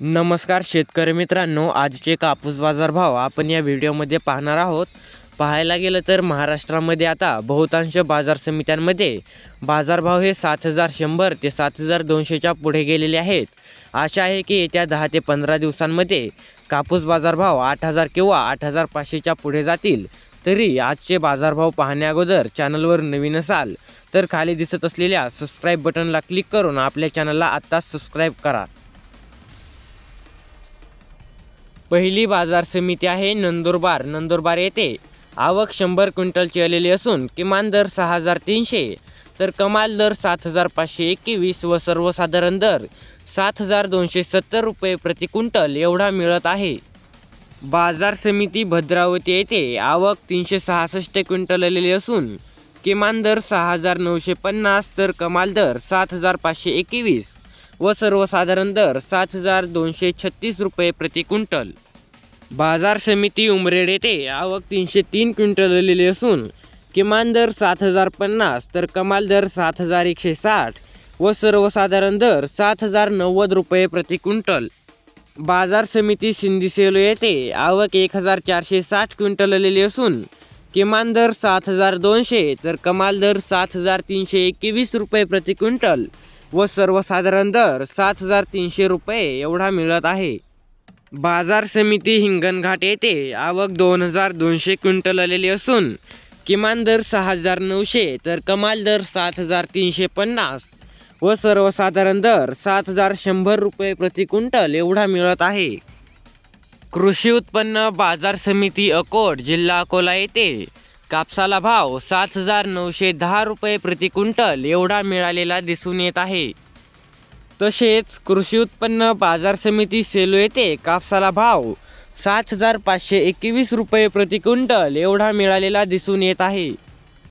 नमस्कार शेतकरी मित्रांनो आजचे कापूस बाजार भाव आपण या व्हिडिओमध्ये पाहणार आहोत. पाहायला गेलं तर महाराष्ट्रामध्ये आता बहुतांश बाजार समित्यांमध्ये बाजारभाव हे सात हजार शंभर ते सात हजार दोनशेच्या पुढे गेलेले आहेत. आशा आहे की येत्या दहा ते पंधरा दिवसांमध्ये कापूस बाजारभाव आठ हजार किंवा आठ हजार पाचशेच्या पुढे जातील. तरी आजचे बाजारभाव पाहण्याअगोदर चॅनलवर नवीन असाल तर खाली दिसत असलेल्या सबस्क्राईब बटनला क्लिक करून आपल्या चॅनलला आत्ताच सबस्क्राईब करा. पहिली बाजार समिती आहे नंदुरबार. नंदुरबार येथे आवक शंभर क्विंटलची आलेली असून किमान दर सहा हजार तीनशे तर कमाल दर सात हजार पाचशे एकवीस व सर्वसाधारण दर सात हजार दोनशे सत्तर रुपये प्रति क्विंटल एवढा मिळत आहे. बाजार समिती भद्रावती येथे आवक तीनशे सहासष्ट क्विंटल आलेली असून किमान दर सहा हजार नऊशे पन्नास तर कमाल दर सात हजार पाचशे एकवीस व सर्वसाधारण दर सात हजार दोनशे छत्तीस रुपये प्रति क्विंटल. बाजार समिती उमरेड येथे आवक तीनशे तीन क्विंटल आलेली असून किमान दर सात हजार पन्नास तर कमाल दर सात हजार एकशे साठ व सर्वसाधारण दर सात हजार नव्वद रुपये प्रति क्विंटल. बाजार समिती सिंदीसेलो येथे आवक एक हजार चारशे साठ क्विंटल आलेली असून किमान दर सात हजार दोनशे तर कमाल दर सात हजार तीनशे एकवीस रुपये प्रति क्विंटल. व सर्वसाधारण दर सात हजार तीनशे रुपये एवढा मिळत आहे. बाजार समिती हिंगणघाट येथे आवक दोन हजार दोनशे क्विंटल आलेली असून किमान दर सहा हजार नऊशे तर कमाल दर सात हजार तीनशे पन्नास व सर्वसाधारण दर सात हजार शंभर रुपये प्रति क्विंटल एवढा मिळत आहे. कृषी उत्पन्न बाजार समिती अकोट जिल्हा अकोला येथे कापसाला भाव सात हजार नऊशे दहा रुपये प्रति क्विंटल एवढा मिळालेला दिसून येत आहे. तसेच कृषी उत्पन्न बाजार समिती सेलू येथे कापसाला भाव सात हजार पाचशे एकवीस रुपये प्रति क्विंटल एवढा मिळालेला दिसून येत आहे.